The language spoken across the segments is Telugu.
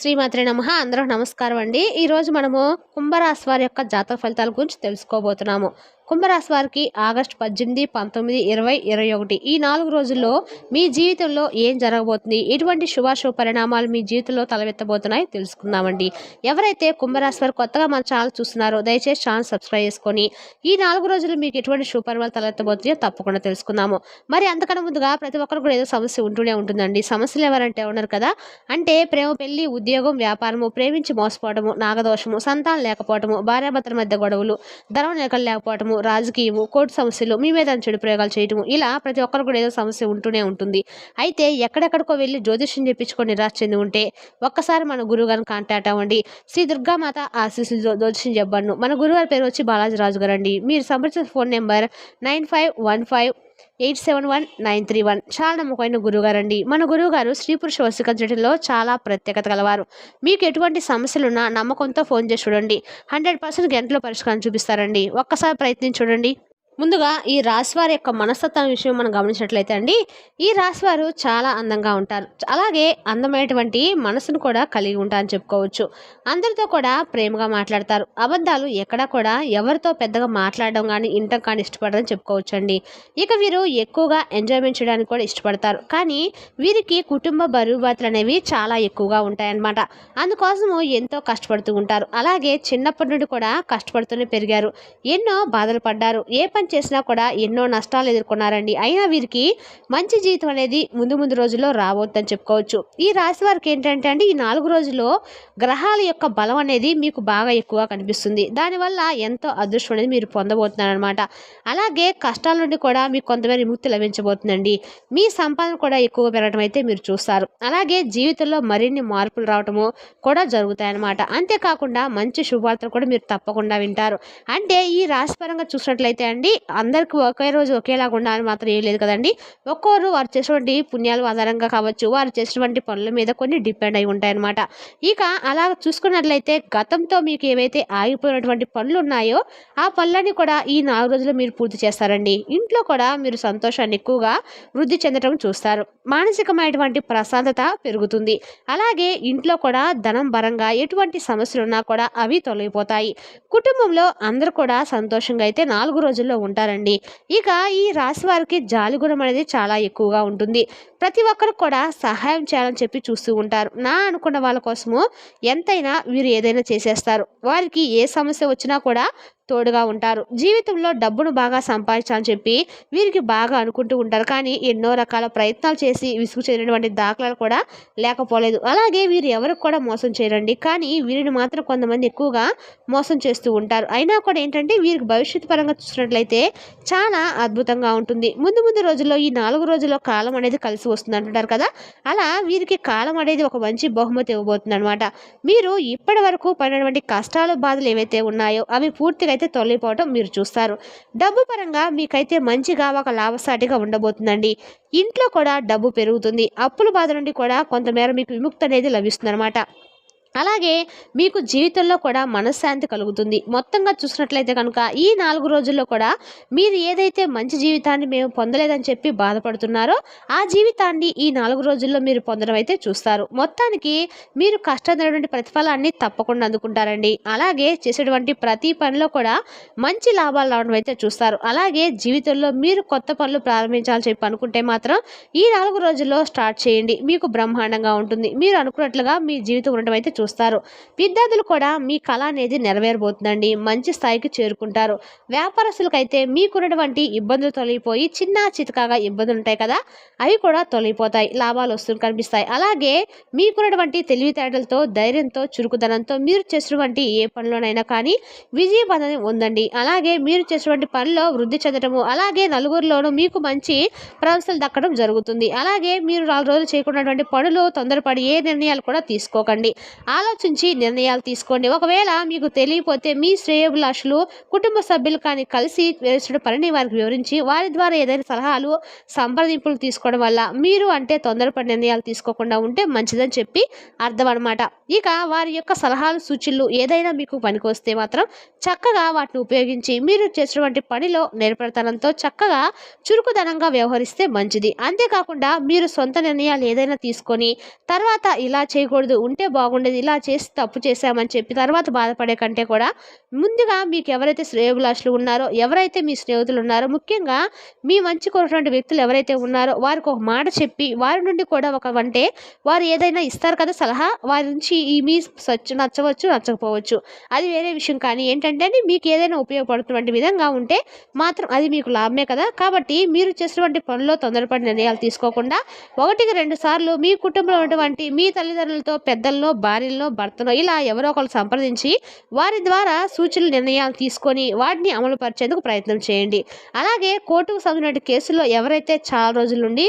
శ్రీమాత్రి నమ. అందరూ నమస్కారం అండి. ఈరోజు మనము కుంభరాశి వారి యొక్క జాతక ఫలితాల గురించి తెలుసుకోబోతున్నాము. కుంభరాశి వారికి ఆగస్టు పద్దెనిమిది పంతొమ్మిది ఇరవై ఇరవై ఒకటి. ఈ నాలుగు రోజుల్లో మీ జీవితంలో ఏం జరగబోతుంది? ఎటువంటి శుభాశుభ పరిణామాలు మీ జీవితంలో తలవెత్తబోతున్నాయి తెలుసుకుందామండి. ఎవరైతే కుంభరాశి వారు కొత్తగా మన ఛానల్ చూస్తున్నారో దయచేసి ఛానల్ సబ్స్క్రైబ్ చేసుకొని ఈ నాలుగు రోజులు మీకు ఎటువంటి శుభ పరిణామాలు తలెత్తబోతున్నాయో తప్పకుండా తెలుసుకుందాము. మరి అంతకన్నా ముందుగా ప్రతి ఒక్కరు కూడా ఏదో సమస్య ఉంటూనే ఉంటుందండి. సమస్యలు ఎవరంటే ఉన్నారు కదా? అంటే ప్రేమ పెళ్ళి ఉద్యోగం వ్యాపారము ప్రేమించి మోసపోవడము నాగదోషము సంతానం లేకపోవడము భార్యాభర్తల మధ్య గొడవలు ధనం లేకపోవటము లేకపోవడము రాజకీయము కోర్టు సమస్యలు మీ మీద చెడు ప్రయోగాలు చేయటము ఇలా ప్రతి ఒక్కరు కూడా ఏదో సమస్య ఉంటూనే ఉంటుంది. అయితే ఎక్కడెక్కడికో వెళ్ళి జ్యోతిష్యం చెప్పించుకొని నిరాశ చెంది ఉంటే ఒక్కసారి మన గురువు గారిని కాంటాక్ట్ అవ్వండి. శ్రీ దుర్గామాత ఆశీస్సులు జ్యోతిష్యం చెప్పండి మన గురువుగారి పేరు వచ్చి బాలాజీ రాజు గారు అండి. మీరు సంప్రదించిన phone number nine five one five eight seven one nine three one. చాలా నమ్మకమైన గురువుగారు అండి మన గురువుగారు స్త్రీ పురుష వసిక జటిలో చాలా ప్రత్యేకత గలవారు. మీకు ఎటువంటి సమస్యలున్నా నమ్మకంతో ఫోన్ చేసి చూడండి. హండ్రెడ్ పర్సెంట్ గంటలో పరిష్కారం చూపిస్తారండి. ఒక్కసారి ప్రయత్నించి చూడండి. ముందుగా ఈ రాశివారి యొక్క మనస్తత్వం విషయం మనం గమనించినట్లయితే అండి ఈ రాశివారు చాలా అందంగా ఉంటారు. అలాగే అందమైనటువంటి మనసును కూడా కలిగి ఉంటారని చెప్పుకోవచ్చు. అందరితో కూడా ప్రేమగా మాట్లాడతారు. అబద్ధాలు ఎక్కడా కూడా ఎవరితో పెద్దగా మాట్లాడడం కానీ ఇంటం కానీ ఇష్టపడరని చెప్పుకోవచ్చు అండి. ఇక వీరు ఎక్కువగా ఎంజాయ్మెంట్ చేయడానికి కూడా ఇష్టపడతారు. కానీ వీరికి కుటుంబ బరువు బాధ్యతలు అనేవి చాలా ఎక్కువగా ఉంటాయన్నమాట. అందుకోసము ఎంతో కష్టపడుతూ ఉంటారు. అలాగే చిన్నప్పటి నుండి కూడా కష్టపడుతూనే పెరిగారు. ఎన్నో బాధలు పడ్డారు. ఏ పని చేసినా కూడా ఎన్నో నష్టాలు ఎదుర్కొన్నారండి. అయినా వీరికి మంచి జీవితం అనేది ముందు ముందు రోజుల్లో రావద్దని చెప్పుకోవచ్చు. ఈ రాశి వారికి ఏంటంటే అండి ఈ నాలుగు రోజుల్లో గ్రహాల యొక్క బలం అనేది మీకు బాగా ఎక్కువగా కనిపిస్తుంది. దానివల్ల ఎంతో అదృష్టం అనేది మీరు పొందబోతున్నారనమాట అలాగే కష్టాల నుండి కూడా మీకు కొంతమేర విముక్తి లభించబోతుందండి. మీ సంపాదన కూడా ఎక్కువ పెరగడం అయితే మీరు చూస్తారు. అలాగే జీవితంలో మరిన్ని మార్పులు రావటము కూడా జరుగుతాయన్నమాట. అంతేకాకుండా మంచి శుభవార్తలు కూడా మీరు తప్పకుండా వింటారు. అంటే ఈ రాశిపరంగా చూసినట్లయితే అండి అందరికీ ఒకే రోజు ఒకేలాగా ఉండాలని మాత్రం ఏం లేదు కదండి. ఒక్కోరు వారు చేసినటువంటి పుణ్యాల ఆధారంగా కావచ్చు వారు చేసినటువంటి పనుల మీద కొన్ని డిపెండ్ అయి ఉంటాయన్నమాట. ఇక అలా చూసుకున్నట్లయితే గతంతో మీకు ఏవైతే ఆగిపోయినటువంటి పనులు ఉన్నాయో ఆ పనులన్నీ కూడా ఈ నాలుగు రోజులు మీరు పూర్తి చేస్తారండి. ఇంట్లో కూడా మీరు సంతోషాన్ని ఎక్కువగా వృద్ధి చెందడం చూస్తారు. మానసికమైనటువంటి ప్రశాంతత పెరుగుతుంది. అలాగే ఇంట్లో కూడా ధనం పరంగా ఎటువంటి సమస్యలు ఉన్నా కూడా అవి తొలగిపోతాయి. కుటుంబంలో అందరూ కూడా సంతోషంగా అయితే నాలుగు రోజుల్లో ఉంటారండి. ఇక ఈ రాశి వారికి జాలి గుణం అనేది చాలా ఎక్కువగా ఉంటుంది. ప్రతి ఒక్కరు కూడా సహాయం చేయాలని చెప్పి చూస్తూ ఉంటారు. నా అనుకున్న వాళ్ళ కోసము ఎంతైనా వీరు ఏదైనా చేసేస్తారు. వారికి ఏ సమస్య వచ్చినా కూడా తోడుగా ఉంటారు. జీవితంలో డబ్బును బాగా సంపాదించాలని చెప్పి వీరికి బాగా అనుకుంటూ ఉంటారు. కానీ ఎన్నో రకాల ప్రయత్నాలు చేసి విసుగు చెందినటువంటి దాఖలాలు కూడా లేకపోలేదు. అలాగే వీరు ఎవరికి కూడా మోసం చేయరండి. కానీ వీరిని మాత్రం కొంతమంది ఎక్కువగా మోసం చేస్తూ ఉంటారు. అయినా కూడా ఏంటంటే వీరికి భవిష్యత్తు పరంగా చూసినట్లయితే చాలా అద్భుతంగా ఉంటుంది. ముందు ముందు రోజుల్లో ఈ నాలుగు రోజుల్లో కాలం అనేది కలిసి వస్తుంది అంటుంటారు కదా. అలా వీరికి కాలం అనేది ఒక మంచి బహుమతి ఇవ్వబోతుంది అనమాట మీరు ఇప్పటి వరకు పడినటువంటి కష్టాలు బాధలు ఏవైతే ఉన్నాయో అవి పూర్తిగా అయితే తొలగిపోవటం మీరు చూస్తారు. డబ్బు పరంగా మీకైతే మంచిగా ఒక లాభసాటిగా ఉండబోతుందండి. ఇంట్లో కూడా డబ్బు పెరుగుతుంది. అప్పుల బాధ నుండి కూడా కొంతమేర మీకు విముక్తి అనేది లభిస్తుంది అలాగే మీకు జీవితంలో కూడా మనశ్శాంతి కలుగుతుంది. మొత్తంగా చూసినట్లయితే కనుక ఈ నాలుగు రోజుల్లో కూడా మీరు ఏదైతే మంచి జీవితాన్ని మేము పొందలేదని చెప్పి బాధపడుతున్నారో ఆ జీవితాన్ని ఈ నాలుగు రోజుల్లో మీరు పొందడం అయితే చూస్తారు. మొత్తానికి మీరు కష్టమైనటువంటి ప్రతిఫలాన్ని తప్పకుండా అందుకుంటారండి. అలాగే చేసేటువంటి ప్రతి పనిలో కూడా మంచి లాభాలు రావడం అయితే చూస్తారు. అలాగే జీవితంలో మీరు కొత్త పనులు ప్రారంభించాలని చెప్పి అనుకుంటే మాత్రం ఈ నాలుగు రోజుల్లో స్టార్ట్ చేయండి. మీకు బ్రహ్మాండంగా ఉంటుంది. మీరు అనుకున్నట్లుగా మీ జీవితం ఉండటం అయితే చూస్తారు. విద్యార్థులు కూడా మీ కళ అనేది నెరవేరబోతుందండి. మంచి స్థాయికి చేరుకుంటారు. వ్యాపారస్తులకైతే మీకున్నటువంటి ఇబ్బందులు తొలగిపోయి చిన్న చితకాగా ఇబ్బందులు ఉంటాయి కదా అవి కూడా తొలగిపోతాయి. లాభాలు వస్తూ కనిపిస్తాయి. అలాగే మీకున్నటువంటి తెలివితేటలతో ధైర్యంతో చురుకుదనంతో మీరు చేసినటువంటి ఏ పనిలోనైనా కానీ విజయ పదవి ఉందండి. అలాగే మీరు చేసినటువంటి పనిలో వృద్ధి చెందడము అలాగే నలుగురిలోనూ మీకు మంచి ప్రశంసలు దక్కడం జరుగుతుంది. అలాగే మీరు నాలుగు రోజులు చేయకున్నటువంటి పనులు తొందరపడి ఏ నిర్ణయాలు కూడా తీసుకోకండి. ఆలోచించి నిర్ణయాలు తీసుకోండి. ఒకవేళ మీకు తెలియపోతే మీ శ్రేయోభిలాషులు కుటుంబ సభ్యులు కానీ కలిసి వేసిన పనిని వారికి వివరించి వారి ద్వారా ఏదైనా సలహాలు సంప్రదింపులు తీసుకోవడం వల్ల మీరు అంటే తొందరపడి నిర్ణయాలు తీసుకోకుండా ఉంటే మంచిదని చెప్పి అర్థం అనమాట ఇక వారి యొక్క సలహాలు సూచనలు ఏదైనా మీకు పనికొస్తే మాత్రం చక్కగా వాటిని ఉపయోగించి మీరు చేసినటువంటి పనిలో నేర్పడతనంతో చక్కగా చురుకుదనంగా వ్యవహరిస్తే మంచిది. అంతేకాకుండా మీరు సొంత నిర్ణయాలు ఏదైనా తీసుకొని తర్వాత ఇలా చేయకూడదు ఉంటే బాగుండేది ఇలా చేసి తప్పు చేశామని చెప్పి తర్వాత బాధపడే కంటే కూడా ముందుగా మీకు ఎవరైతే శ్రేయోభిలాషులు ఉన్నారో ఎవరైతే మీ స్నేహితులు ఉన్నారో ముఖ్యంగా మీ మంచి కోరినటువంటి వ్యక్తులు ఎవరైతే ఉన్నారో వారికి ఒక మాట చెప్పి వారి నుండి కూడా ఒక అంటే వారు ఏదైనా ఇస్తారు కదా సలహా వారి నుంచి ఈ మీ నచ్చవచ్చు నచ్చకపోవచ్చు. అది వేరే విషయం. కానీ ఏంటంటే మీకు ఏదైనా ఉపయోగపడుతున్నటువంటి విధంగా ఉంటే మాత్రం అది మీకు లాభమే కదా. కాబట్టి మీరు చేసినటువంటి పనుల్లో తొందరపడి నిర్ణయాలు తీసుకోకుండా ఒకటికి రెండు సార్లు మీ కుటుంబంలో ఉన్నటువంటి మీ తల్లిదండ్రులతో పెద్దల్లో భార్యల్లో భర్తలో ఇలా ఎవరో ఒకరు సంప్రదించి వారి ద్వారా సూచనలు నిర్ణయాలు తీసుకొని వాటిని అమలు పరిచేందుకు ప్రయత్నం చేయండి. అలాగే కోర్టుకు సంబంధించిన కేసుల్లో ఎవరైతే చాలా రోజుల నుండి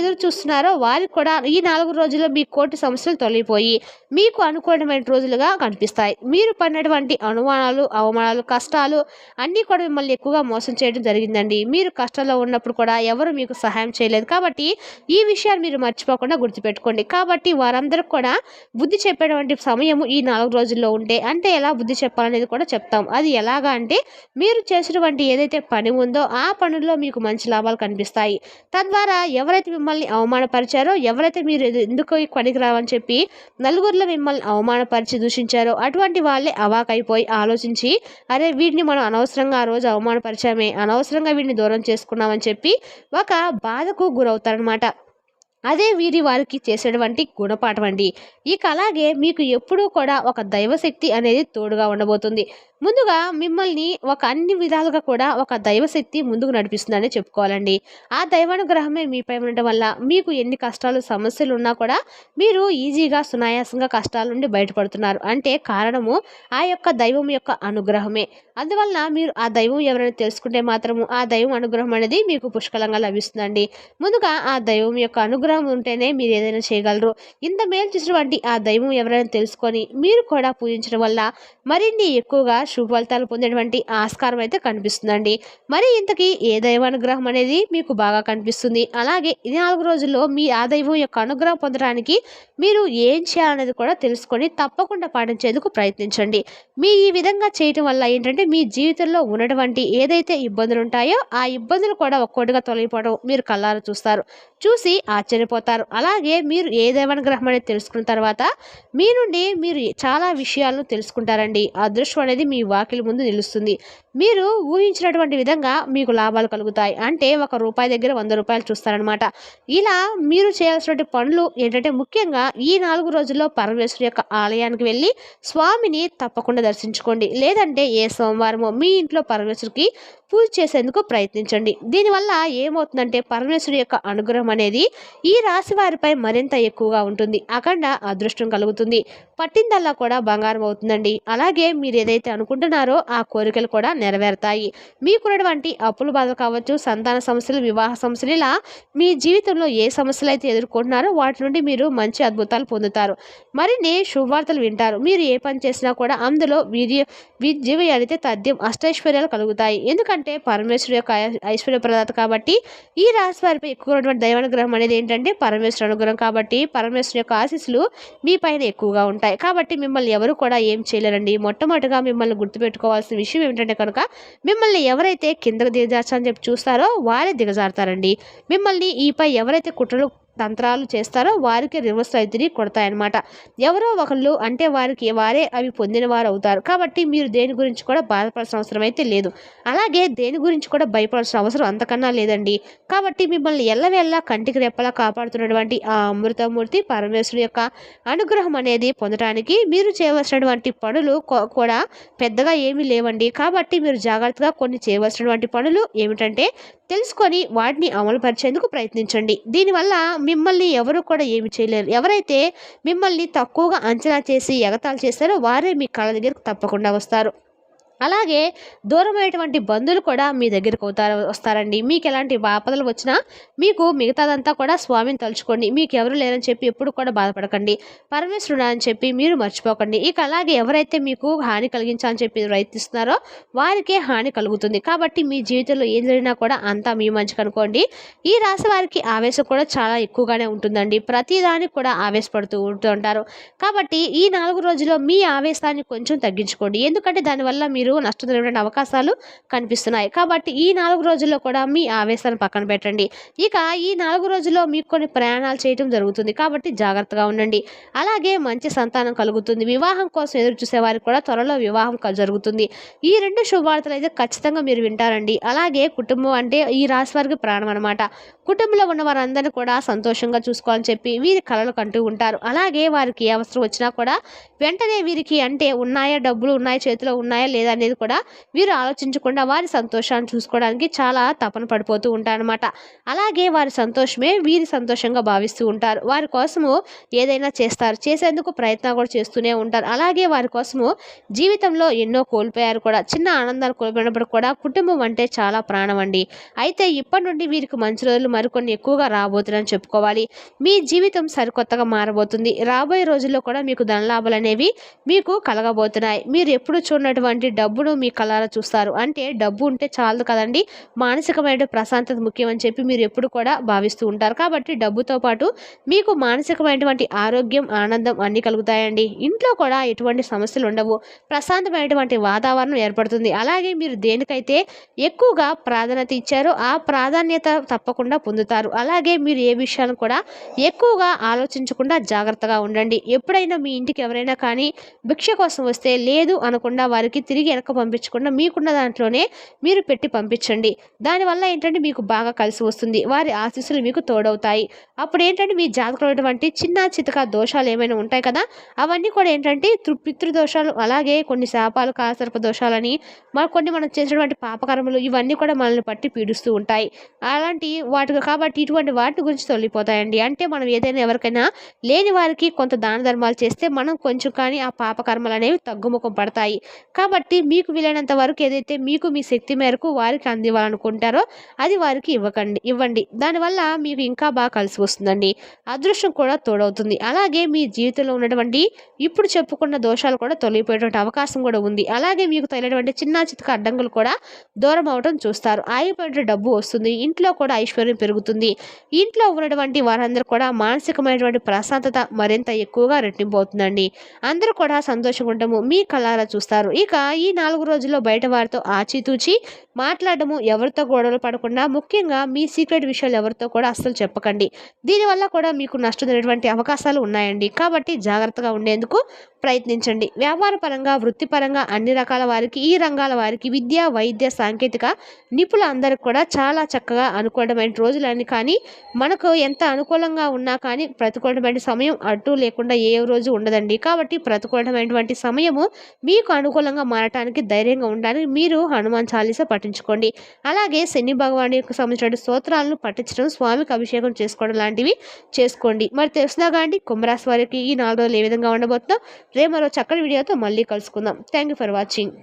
ఎదురు చూస్తున్నారో వారికి కూడా ఈ నాలుగు రోజుల్లో మీ కోర్టు సమస్యలు తొలగిపోయి మీకు అనుకూలమైన రోజులుగా కనిపిస్తాయి. మీరు పడినటువంటి అనుమానాలు అవమానాలు కష్టాలు అన్నీ కూడా మిమ్మల్ని ఎక్కువగా మోసం చేయడం జరిగిందండి. మీరు కష్టాల్లో ఉన్నప్పుడు కూడా ఎవరు మీకు సహాయం చేయలేదు కాబట్టి ఈ విషయాన్ని మీరు మర్చిపోకుండా గుర్తుపెట్టుకోండి. కాబట్టి వారందరికి కూడా బుద్ధి చెప్పేటువంటి సమయము ఈ నాలుగు రోజుల్లో ఉంటే అంటే ఎలా బుద్ధి చెప్పాలనేది కూడా చెప్తాం. అది ఎలాగా అంటే మీరు చేసినటువంటి ఏదైతే పని ఉందో ఆ పనుల్లో మీకు మంచి లాభాలు కనిపిస్తాయి. తద్వారా ఎవరైతే మిమ్మల్ని అవమానపరిచారో ఎవరైతే మీరు ఎందుకు పనికి రావని చెప్పి నలుగురిలో మిమ్మల్ని అవమానపరిచి దూషించారో అటువంటి వాళ్ళే అవాకైపోయి ఆలోచించి అరే వీడిని మనం అనవసరంగా ఆ రోజు అవమానపరిచామే అనవసరంగా వీడిని దూరం చేసుకున్నామని చెప్పి ఒక బాధకు గురవుతారనమాట అదే వీరి వారికి చేసేటువంటి గుణపాఠం అండి ఇక అలాగే మీకు ఎప్పుడూ కూడా ఒక దైవశక్తి అనేది తోడుగా ఉండబోతుంది. ముందుగా మిమ్మల్ని ఒక అన్ని విధాలుగా కూడా ఒక దైవశక్తి ముందుకు నడిపిస్తుందని చెప్పుకోవాలండి. ఆ దైవానుగ్రహమే మీపై ఉండటం వల్ల మీకు ఎన్ని కష్టాలు సమస్యలు ఉన్నా కూడా మీరు ఈజీగా సునాయాసంగా కష్టాల నుండి బయటపడుతున్నారు. అంటే కారణము ఆ యొక్క దైవం యొక్క అనుగ్రహమే. అందువలన మీరు ఆ దైవం ఎవరైనా తెలుసుకుంటే మాత్రము ఆ దైవం అనుగ్రహం అనేది మీకు పుష్కలంగా లభిస్తుందండి. ముందుగా ఆ దైవం యొక్క అనుగ్రహం ఉంటేనే మీరు ఏదైనా చేయగలరు. ఇంత మేలు చేసినటువంటి ఆ దైవం ఎవరైనా తెలుసుకొని మీరు కూడా పూజించడం వల్ల మరిన్ని ఎక్కువగా శుభ ఫలితాలు పొందేటువంటి ఆస్కారం అయితే కనిపిస్తుందండి. మరి ఇంతకీ ఏ దైవ అనుగ్రహం అనేది మీకు బాగా కనిపిస్తుంది? అలాగే ఈ నాలుగు రోజుల్లో మీ ఆ దైవం యొక్క అనుగ్రహం పొందడానికి మీరు ఏం చేయాలనేది కూడా తెలుసుకొని తప్పకుండా పాటించేందుకు ప్రయత్నించండి. మీ ఈ విధంగా చేయటం వల్ల ఏంటంటే మీ జీవితంలో ఉన్నటువంటి ఏదైతే ఇబ్బందులు ఉంటాయో ఆ ఇబ్బందులు కూడా ఒక్కొక్కటిగా తొలగిపోవడం మీరు కళ్ళారు చూస్తారు. చూసి ఆశ్చర్యపోతారు. అలాగే మీరు ఏ దైవానుగ్రహం అనేది తెలుసుకున్న తర్వాత మీ నుండి మీరు చాలా విషయాలను తెలుసుకుంటారండి. అదృష్టం అనేది మీ వాకిలి ముందు నిలుస్తుంది. మీరు ఊహించినటువంటి విధంగా మీకు లాభాలు కలుగుతాయి. అంటే ఒక రూపాయి దగ్గర వంద రూపాయలు చూస్తారనమాట ఇలా మీరు చేయాల్సినటువంటి పనులు ఏంటంటే ముఖ్యంగా ఈ నాలుగు రోజుల్లో పరమేశ్వరు యొక్క ఆలయానికి వెళ్ళి స్వామిని తప్పకుండా దర్శించుకోండి. లేదంటే ఏ సోమవారమో మీ ఇంట్లో పరమేశ్వరికి పూజ చేసేందుకు ప్రయత్నించండి. దీనివల్ల ఏమవుతుందంటే పరమేశ్వరి యొక్క అనుగ్రహం అనేది ఈ రాశి వారిపై మరింత ఎక్కువగా ఉంటుంది. అఖండ అదృష్టం కలుగుతుంది. పట్టిందల్లా కూడా బంగారం అవుతుందండి. అలాగే మీరు ఏదైతే అనుకుంటున్నారో ఆ కోరికలు కూడా నెరవేరుతాయి. మీకున్నటువంటి అప్పుల బాధ కావచ్చు సంతాన సమస్యలు వివాహ సమస్యలు ఇలా మీ జీవితంలో ఏ సమస్యలు అయితే ఎదుర్కొంటున్నారో వాటి నుండి మీరు మంచి అద్భుతాలు పొందుతారు. మరిన్ని శుభవార్తలు వింటారు. మీరు ఏ పని చేసినా కూడా అందులో వీర్య విజయం తథ్యం అష్టైశ్వర్యాలు కలుగుతాయి. ఎందుకంటే పరమేశ్వరు యొక్క ఐశ్వర్య ప్రదాత కాబట్టి ఈ రాశి వారిపై ఎక్కువ ఉన్నటువంటి దైవానుగ్రహం అనేది ఏంటంటే పరమేశ్వర అనుగ్రహం కాబట్టి పరమేశ్వరు యొక్క ఆశీస్సులు మీ పైన ఎక్కువగా ఉంటాయి. కాబట్టి మిమ్మల్ని ఎవరు కూడా ఏం చేయలేరండి. మొట్టమొదటిగా మిమ్మల్ని గుర్తుపెట్టుకోవాల్సిన విషయం ఏమిటంటే కనుక మిమ్మల్ని ఎవరైతే కిందకు దిగజార్చాలని చెప్పి చూస్తారో వారే దిగజారుతారండి. మిమ్మల్ని ఈపై ఎవరైతే కుట్రలు తంత్రాలు చేస్తారో వారికి రివర్స్ అయితే తిరిగి కొడతాయన్నమాట. ఎవరో ఒకళ్ళు అంటే వారికి వారే అవి పొందిన వారు అవుతారు. కాబట్టి మీరు దేని గురించి కూడా బాధపడాల్సిన అవసరం అయితే లేదు. అలాగే దేని గురించి కూడా భయపడాల్సిన అవసరం అంతకన్నా లేదండి. కాబట్టి మిమ్మల్ని ఎల్లవెల్లా కంటికి రెప్పలా కాపాడుతున్నటువంటి ఆ అమృతమూర్తి పరమేశ్వరుడు యొక్క అనుగ్రహం అనేది పొందడానికి మీరు చేయవలసినటువంటి పనులు కూడా పెద్దగా ఏమీ లేవండి. కాబట్టి మీరు జాగ్రత్తగా కొన్ని చేయవలసినటువంటి పనులు ఏమిటంటే తెలుసుకొని వాటిని అమలుపరిచేందుకు ప్రయత్నించండి. దీనివల్ల మిమ్మల్ని ఎవరు కూడా ఏమి చేయలేరు. ఎవరైతే మిమ్మల్ని తక్కువగా అంచనా చేసి ఎగతాలు చేస్తారో వారే మీ కళ్ళ దగ్గరకు తప్పకుండా వస్తారు. అలాగే దూరమైనటువంటి బంధువులు కూడా మీ దగ్గరికి అవుతారు వస్తారండి. మీకు ఎలాంటి ఆపదలు వచ్చినా మీకు మిగతాదంతా కూడా స్వామిని తలుచుకోండి. మీకు ఎవరు లేరని చెప్పి ఎప్పుడు కూడా బాధపడకండి. పరమేశ్వరుడు అని చెప్పి మీరు మర్చిపోకండి. ఇక అలాగే ఎవరైతే మీకు హాని కలిగించాలని చెప్పి ప్రయత్నిస్తున్నారో వారికే హాని కలుగుతుంది. కాబట్టి మీ జీవితంలో ఏం జరిగినా కూడా అంతా మీ మంచి అనుకోండి. ఈ రాశి వారికి ఆవేశం కూడా చాలా ఎక్కువగానే ఉంటుందండి. ప్రతిదానికి కూడా ఆవేశపడుతూ ఉంటూ ఉంటారు. కాబట్టి ఈ నాలుగు రోజుల్లో మీ ఆవేశాన్ని కొంచెం తగ్గించుకోండి. ఎందుకంటే దానివల్ల మీరు నష్టం జరిగే అవకాశాలు కనిపిస్తున్నాయి. కాబట్టి ఈ నాలుగు రోజుల్లో కూడా మీ ఆవేశాన్ని పక్కన పెట్టండి. ఇక ఈ నాలుగు రోజుల్లో మీకు కొన్ని ప్రయాణాలు చేయటం జరుగుతుంది. కాబట్టి జాగ్రత్తగా ఉండండి. అలాగే మంచి సంతానం కలుగుతుంది. వివాహం కోసం ఎదురు చూసే వారికి కూడా త్వరలో వివాహం జరుగుతుంది. ఈ రెండు శుభవార్తలు అయితే ఖచ్చితంగా మీరు వింటారండి. అలాగే కుటుంబం అంటే ఈ రాశి వారికి ప్రాణం అనమాట కుటుంబంలో ఉన్న వారందరినీ కూడా సంతోషంగా చూసుకోవాలని చెప్పి వీరి కళలు కంటూ ఉంటారు. అలాగే వారికి ఏ అవసరం వచ్చినా కూడా వెంటనే వీరికి అంటే ఉన్నాయా డబ్బులు ఉన్నాయా చేతిలో ఉన్నాయా లేదా అనేది కూడా వీరు ఆలోచించకుండా వారి సంతోషాన్ని చూసుకోవడానికి చాలా తపన పడిపోతూ ఉంటారనమాట అలాగే వారి సంతోషమే వీరి సంతోషంగా భావిస్తూ ఉంటారు. వారి కోసము ఏదైనా చేస్తారు. చేసేందుకు ప్రయత్నం కూడా చేస్తూనే ఉంటారు. అలాగే వారి కోసము జీవితంలో ఎన్నో కోల్పోయారు కూడా. చిన్న ఆనందాలు కోల్పోయినప్పుడు కూడా కుటుంబం అంటే చాలా ప్రాణం అండి. అయితే ఇప్పటి నుండి వీరికి మంచి రోజులు మరికొన్ని ఎక్కువగా రాబోతున్నాయని చెప్పుకోవాలి. మీ జీవితం సరికొత్తగా మారబోతుంది. రాబోయే రోజుల్లో కూడా మీకు ధనలాభాలు అనేవి మీకు కలగబోతున్నాయి. మీరు ఎప్పుడు చూడనటువంటి డబ్బును మీ కళారా చూస్తారు. అంటే డబ్బు ఉంటే చాలదు కదండి. మానసికమైన ప్రశాంతత ముఖ్యం అని చెప్పి మీరు ఎప్పుడు కూడా భావిస్తూ ఉంటారు. కాబట్టి డబ్బుతో పాటు మీకు మానసికమైనటువంటి ఆరోగ్యం ఆనందం అన్నీ కలుగుతాయండి. ఇంట్లో కూడా ఎటువంటి సమస్యలు ఉండవు. ప్రశాంతమైనటువంటి వాతావరణం ఏర్పడుతుంది. అలాగే మీరు దేనికైతే ఎక్కువగా ప్రాధాన్యత ఇచ్చారో ఆ ప్రాధాన్యత తప్పకుండా పొందుతారు. అలాగే మీరు ఏ విషయాలను కూడా ఎక్కువగా ఆలోచించకుండా జాగ్రత్తగా ఉండండి. ఎప్పుడైనా మీ ఇంటికి ఎవరైనా కానీ భిక్ష కోసం వస్తే లేదు అనకుండా వారికి తిరిగి వెనక పంపించకుండా మీకున్న దాంట్లోనే మీరు పెట్టి పంపించండి. దానివల్ల ఏంటంటే మీకు బాగా కలిసి వస్తుంది. వారి ఆశీస్సులు మీకు తోడవుతాయి. అప్పుడు ఏంటంటే మీ జాతకంలో ఉన్నటువంటి చిన్న చితక దోషాలు ఏమైనా ఉంటాయి కదా? అవన్నీ కూడా ఏంటంటే తృ- పితృదోషాలు అలాగే కొన్ని శాపాలు కాసర్ప దోషాలని మన కొన్ని మనం చేసినటువంటి పాపకర్మలు ఇవన్నీ కూడా మనల్ని పట్టి పీడిస్తూ ఉంటాయి. అలాంటి వాటి కాబట్టి ఇటువంటి వాటి గురించి తొలగిపోతాయండి. అంటే మనం ఏదైనా ఎవరికైనా లేని వారికి కొంత దాన ధర్మాలు చేస్తే మనం కొంచెం కానీ ఆ పాపకర్మలు అనేవి తగ్గుముఖం పడతాయి. కాబట్టి మీకు వీలైనంత వరకు ఏదైతే మీకు మీ శక్తి మేరకు వారికి అందివ్వాలనుకుంటారో అది వారికి ఇవ్వకండి ఇవ్వండి. దానివల్ల మీకు ఇంకా బాగా కలిసి వస్తుందండి. అదృష్టం కూడా తోడవుతుంది. అలాగే మీ జీవితంలో ఉన్నటువంటి ఇప్పుడు చెప్పుకున్న దోషాలు కూడా తొలగిపోయేటువంటి అవకాశం కూడా ఉంది. అలాగే మీకు తగినటువంటి చిన్న చితక అడ్డంకులు కూడా దూరం అవడం చూస్తారు. ఆగిపోయిన డబ్బు వస్తుంది. ఇంట్లో కూడా ఐశ్వర్యం పెరుగుతుంది. ఇంట్లో ఉన్నటువంటి వారందరూ కూడా మానసికమైనటువంటి ప్రశాంతత మరింత ఎక్కువగా రెట్టింపు అవుతుందండి. అందరూ కూడా సంతోషంగా ఉంటాము మీ కళ్ళారా చూస్తారు. ఇక ఈ నాలుగు రోజుల్లో బయట వారితో ఆచితూచి మాట్లాడము ఎవరితో గొడవలు పడకుండా ముఖ్యంగా మీ సీక్రెట్ విషయాలు ఎవరితో కూడా అస్సలు చెప్పకండి. దీనివల్ల కూడా మీకు నష్టం జరిగినటువంటి అవకాశాలు ఉన్నాయండి. కాబట్టి జాగ్రత్తగా ఉండేందుకు ప్రయత్నించండి. వ్యాపార పరంగా వృత్తిపరంగా అన్ని రకాల వారికి ఈ రంగాల వారికి విద్య వైద్య సాంకేతిక నిపుణుల అందరికి కూడా చాలా చక్కగా అనుకూలమైన రోజులని కానీ మనకు ఎంత అనుకూలంగా ఉన్నా కానీ ప్రతికూలమైన సమయం అడ్డు లేకుండా ఏ రోజు ఉండదండి. కాబట్టి ప్రతికూలమైనటువంటి సమయము మీకు అనుకూలంగా మారటానికి ధైర్యంగా ఉండడానికి మీరు హనుమాన్ చాలీసా పఠించుకోండి. అలాగే శని భగవాన్ యొక్క సంబంధించిన స్తోత్రాలను పఠించడం స్వామికి అభిషేకం చేసుకోవడం లాంటివి చేసుకోండి. మరి తెలిసినా కానీ కుంభరాశి వారికి ఈ నాలుగు రోజులు ఏ విధంగా ఉండబోతుందో? రేపు మరో చక్కటి వీడియోతో మళ్ళీ కలుసుకుందాం. Thank you for watching